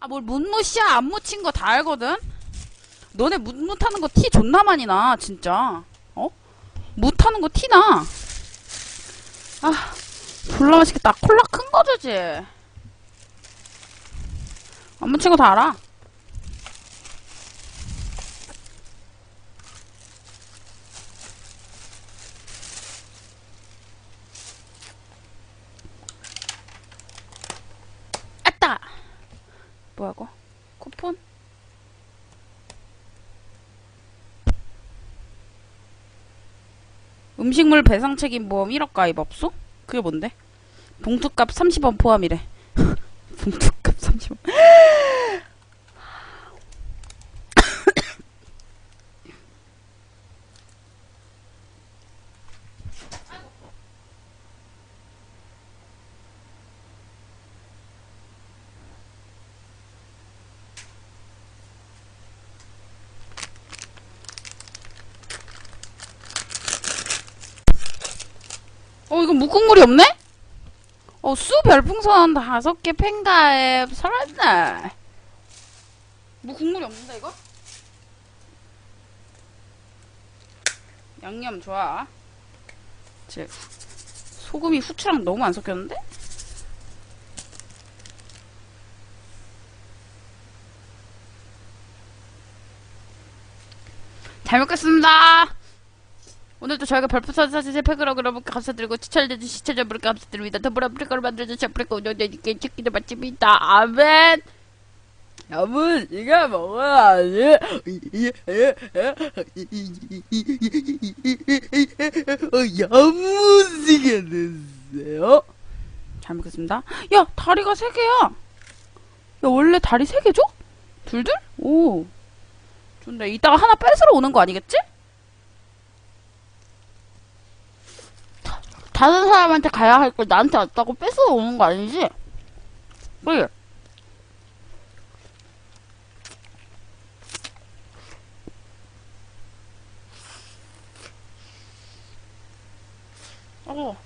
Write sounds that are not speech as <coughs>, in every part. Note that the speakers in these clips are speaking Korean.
아, 뭘 묻묻이야. 안 묻힌 거 다 알거든? 너네 묻 묻하는 거 티 존나 많이 나, 진짜. 어? 묻하는 거 티 나. 아, 졸라 맛있겠다. 콜라 큰 거 주지. 안 묻힌 거 다 알아. 아따! 뭐하고? 쿠폰? 음식물 배상 책임 보험 1억 가입 없어? 그게 뭔데? 봉투값 30원 포함이래. <laughs> 봉투값 30원. 어, 이거 묵국물이 없네? 어, 수 별풍선 다섯 개 팬가입 살았네. 묵국물이 없는데, 이거? 양념 좋아. 제 소금이 후추랑 너무 안 섞였는데? 잘 먹겠습니다. 오늘도 저희가 별풍선 사진의 팩으로 여러분께 감사드리고 추천해주신 시청자분께 감사드립니다. 더불어 아프리카로 만들어준 아프리카 운영자님께 치킨의 맛집이다. 아멘! 여러분, 이거 먹어야지. 야무지게 됐어요. 잘 먹겠습니다. 야, 다리가 세 개야. 야, 원래 다리 세 개죠? 둘둘? 오. 좋네. 이따가 하나 뺏으러 오는 거 아니겠지? 다른 사람한테 가야 할 걸 나한테 왔다고 뺏어 오는 거 아니지? 그래. 어.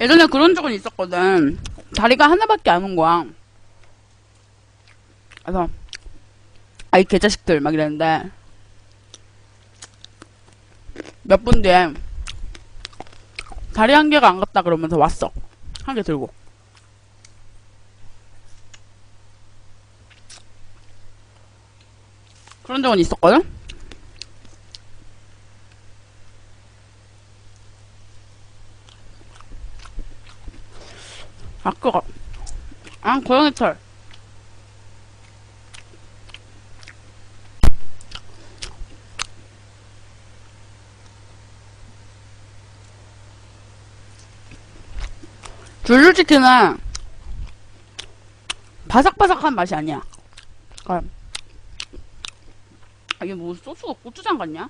예전에 그런 적은 있었거든. 다리가 하나밖에 안 온 거야. 그래서, 아이, 개자식들, 막 이랬는데, 몇 분 뒤에, 다리 한 개가 안 갔다 그러면서 왔어. 한 개 들고. 그런 적은 있었거든? 아, 그거. 아, 고양이 털. 줄줄치킨은 바삭바삭한 맛이 아니야. 그러니까 아, 이게 뭐 소스가 고추장 같냐?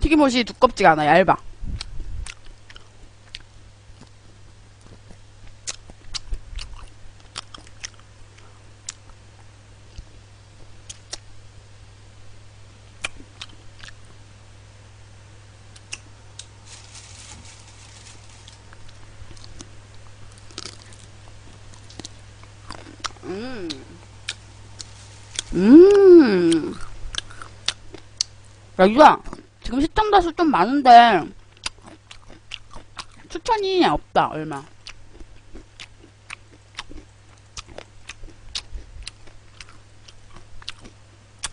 튀김옷이 두껍지가 않아, 얇아. 음. 음. 야, 유아. 지금 시청자 수 좀 많은데, 추천이 없다, 얼마.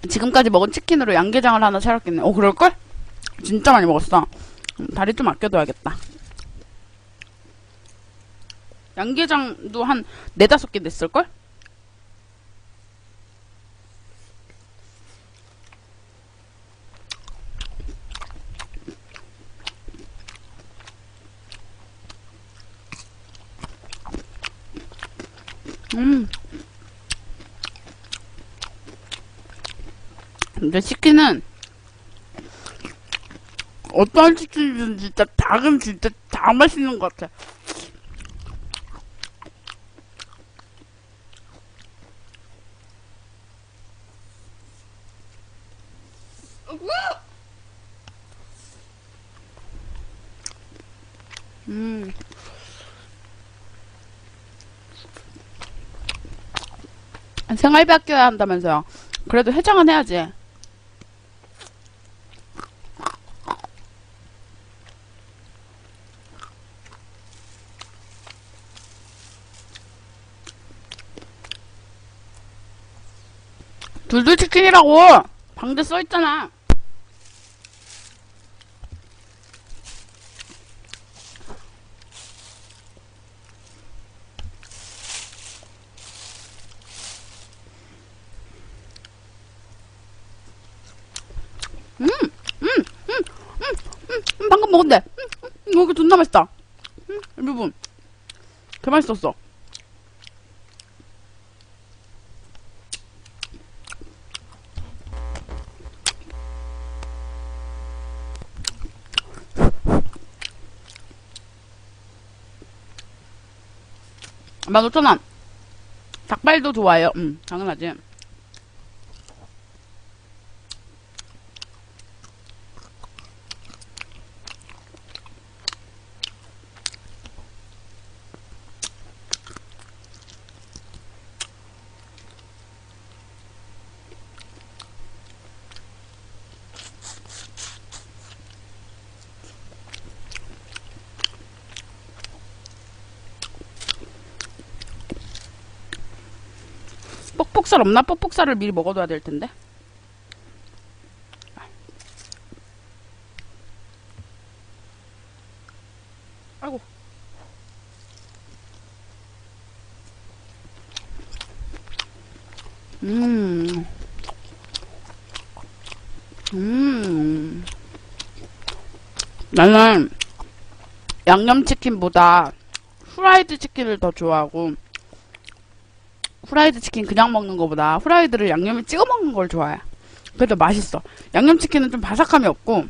지금까지 먹은 치킨으로 양게장을 하나 차렸겠네. 어, 그럴걸? 진짜 많이 먹었어. 음, 다리 좀 아껴둬야겠다. 양게장도 한 네다섯 개 냈을걸? 음. 근데 치킨은 어떤 치킨이든 진짜 닭은 진짜 다 맛있는 것 같아. 음. 생활비 아껴야 한다면서요. 그래도 해장은 해야지. 둘둘 치킨이라고! 방대 써있잖아. 음, 방금 먹은데. 음, 음, 이거 존나 맛있다. 음, 여러분. 개 맛있었어. 만 오천 원. 닭발도 좋아요. 음, 당연하지. 뻑뻑살 없나? 뻑뻑살을 미리 먹어둬야 될 텐데. 아이고. 음. 음. 나는 양념치킨보다 후라이드 치킨을 더 좋아하고 후라이드 치킨 그냥 먹는 것보다 후라이드를 양념에 찍어 먹는 걸 좋아해. 그래도 맛있어. 양념치킨은 좀 바삭함이 없고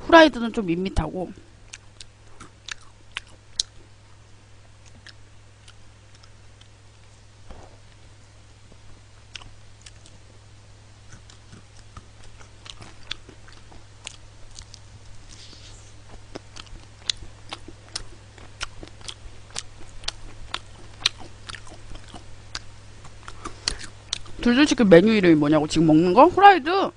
후라이드는 좀 밋밋하고 둘둘치킨 메뉴 이름이 뭐냐고 지금 먹는 거? 후라이드.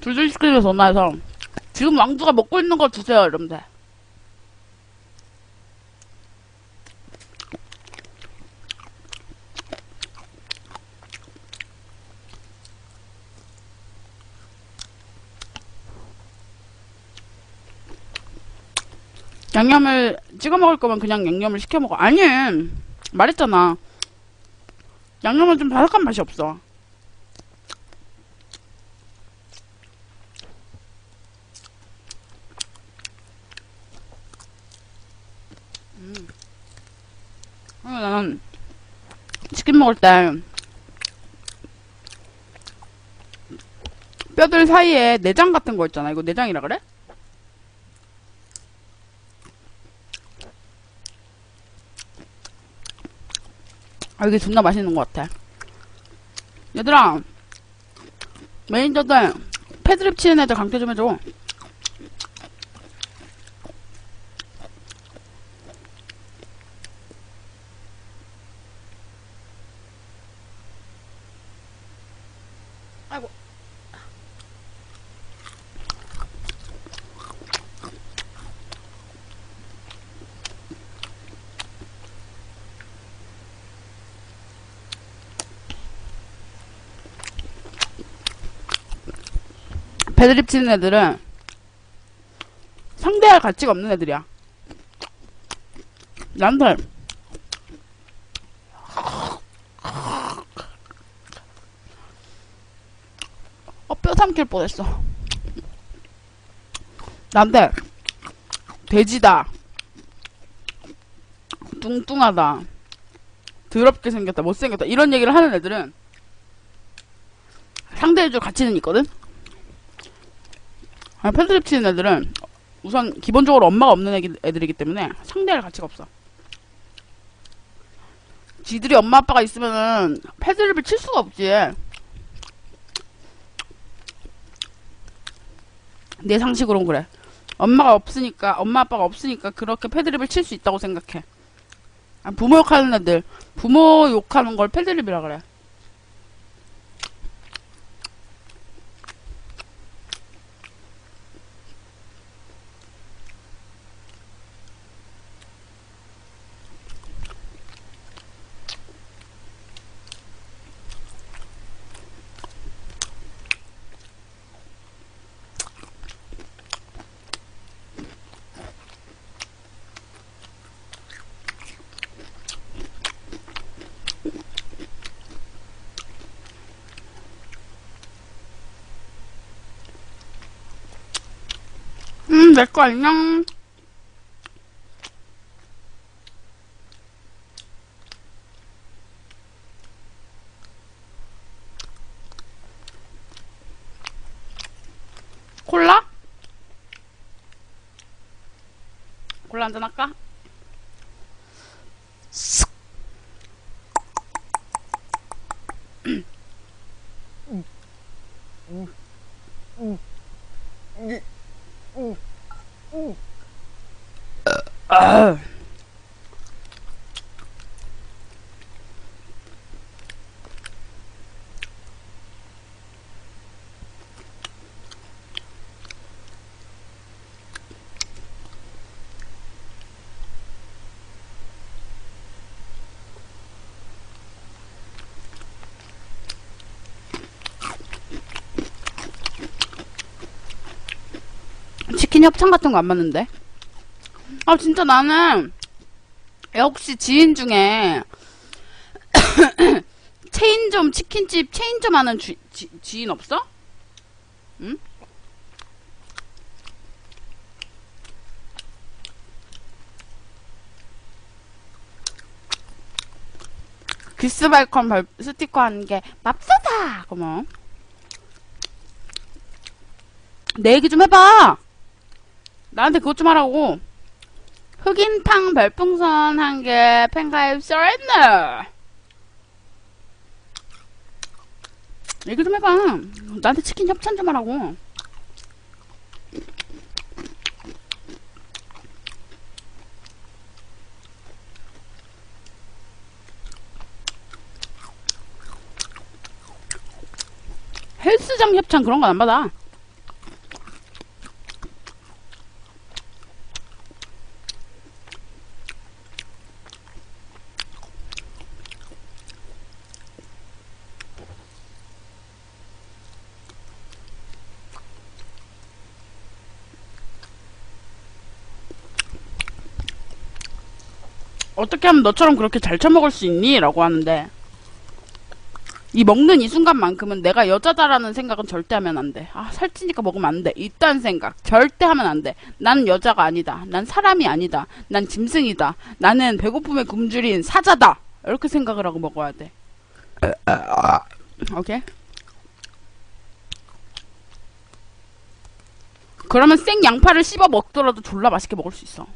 둘둘치킨에 전화해서 지금 왕두가 먹고 있는 거 주세요 이러면 돼. 양념을 찍어 먹을 거면 그냥 양념을 시켜 먹어. 아니, 말했잖아. 양념은 좀 바삭한 맛이 없어. 음. 나는 치킨 먹을 때 뼈들 사이에 내장 같은 거 있잖아. 이거 내장이라 그래? 아, 이게 존나 맛있는 것 같아. 얘들아, 매니저들, 패드립 치는 애들 강퇴 좀 해줘. 배드립 치는 애들은 상대할 가치가 없는 애들이야. 나한테 어, 뼈 삼킬 뻔했어. 나한테 돼지다. 뚱뚱하다. 더럽게 생겼다, 못생겼다, 이런 얘기를 하는 애들은 상대해줄 가치는 있거든? 아, 팬트립 치는 애들은 우선 기본적으로 엄마가 없는 애기, 애들이기 때문에 상대할 가치가 없어. 지들이 엄마 아빠가 있으면은 패드립을 칠 수가 없지. 내 상식으로는 그래. 엄마가 없으니까, 엄마 아빠가 없으니까 그렇게 패드립을 칠 수 있다고 생각해. 아, 부모 욕하는 애들, 부모 욕하는 걸 패드립이라 그래. 음, 내 거 안녕. 콜라? 콜라 한잔 할까? 아. 치킨 협찬 같은 거안 맞는데? 아 진짜 나는 야, 혹시 지인 중에 <coughs> 체인점 치킨집 체인점 하는 주, 지, 지인 없어? 응? 기스발컨 발, 스티커 하는 게 맙소사! 고마워. 내 얘기 좀 해봐! 나한테 그것 좀 하라고. 흑인탕 별풍선 한 개 팬가입 서렌더. 얘기 좀 해봐. 나한테 치킨 협찬 좀 하라고. 헬스장 협찬 그런 건 안 받아. 어떻게 하면 너처럼 그렇게 잘 처먹을 수 있니? 라고 하는데 이 먹는 이 순간만큼은 내가 여자다라는 생각은 절대 하면 안 돼. 아, 살찌니까 먹으면 안 돼. 이딴 생각 절대 하면 안 돼. 난 여자가 아니다. 난 사람이 아니다. 난 짐승이다. 나는 배고픔의 굶주린 사자다. 이렇게 생각을 하고 먹어야 돼. 오케이? 그러면 생 양파를 씹어 먹더라도 졸라 맛있게 먹을 수 있어.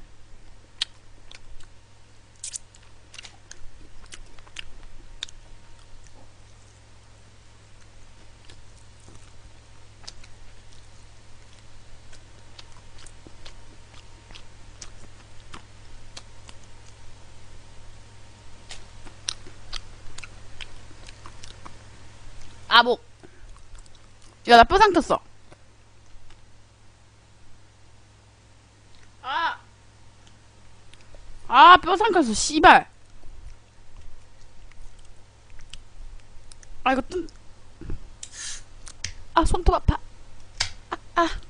아목. 야, 나 뼈상 켰어. 아. 아, 뼈상 켰어, 씨발. 아, 이거 뜬. 아, 손톱 아파. 아, 아.